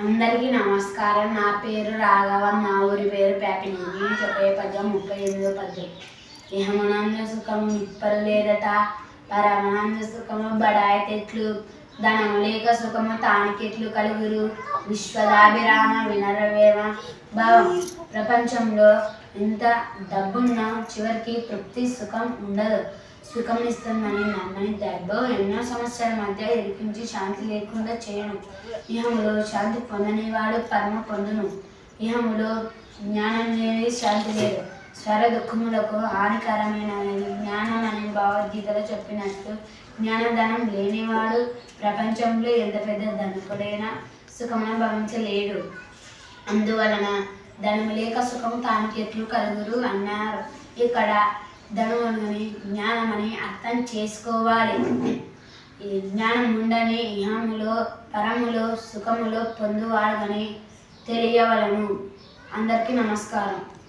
అందరికీ నమస్కారం. నా పేరు రాఘవన్ నా ఊరి పేరు ప్యాపిని చెప్పే పద్యం ముప్పై ఎనిమిదో పద్యం. ఇహమనంద సుఖం నిప్పలు లేదట. పరమానంద సుఖము బడాయి తెట్లు. దాని లేక సుఖము తానికెట్లు కలుగురు. విశ్వదాభిరామ వినరవేమ. భావం. ప్రపంచంలో ఎంత డబ్బున్నా చివరికి తృప్తి సుఖం ఉండదు. సుఖం ఇస్తుందని నమ్మని దెబ్బ ఎన్నో సమస్యల మధ్య ఇరికించి శాంతి లేకుండా చేయను. ఇహములో శాంతి పొందనివాడు పరమ పొందును. ఇహములో జ్ఞానం లేని శాంతి లేదు. స్వర దుఃఖములకు హానికరమైనది జ్ఞానం అని భగవద్గీతలో చెప్పినట్టు జ్ఞానధనం లేనివాడు ప్రపంచంలో ఎంత పెద్ద ధనికుడైనా సుఖమును భవించలేడు. అందువలన ధనము లేక సుఖం తానికి ఎట్లు కలుగురు అన్నారు. ఇక్కడ ధనముని జ్ఞానమని అర్థం చేసుకోవాలి. ఈ జ్ఞానం ఉండని ఇహములో పరములో సుఖములో పొందువాడని తెలియవలను. అందరికీ నమస్కారం.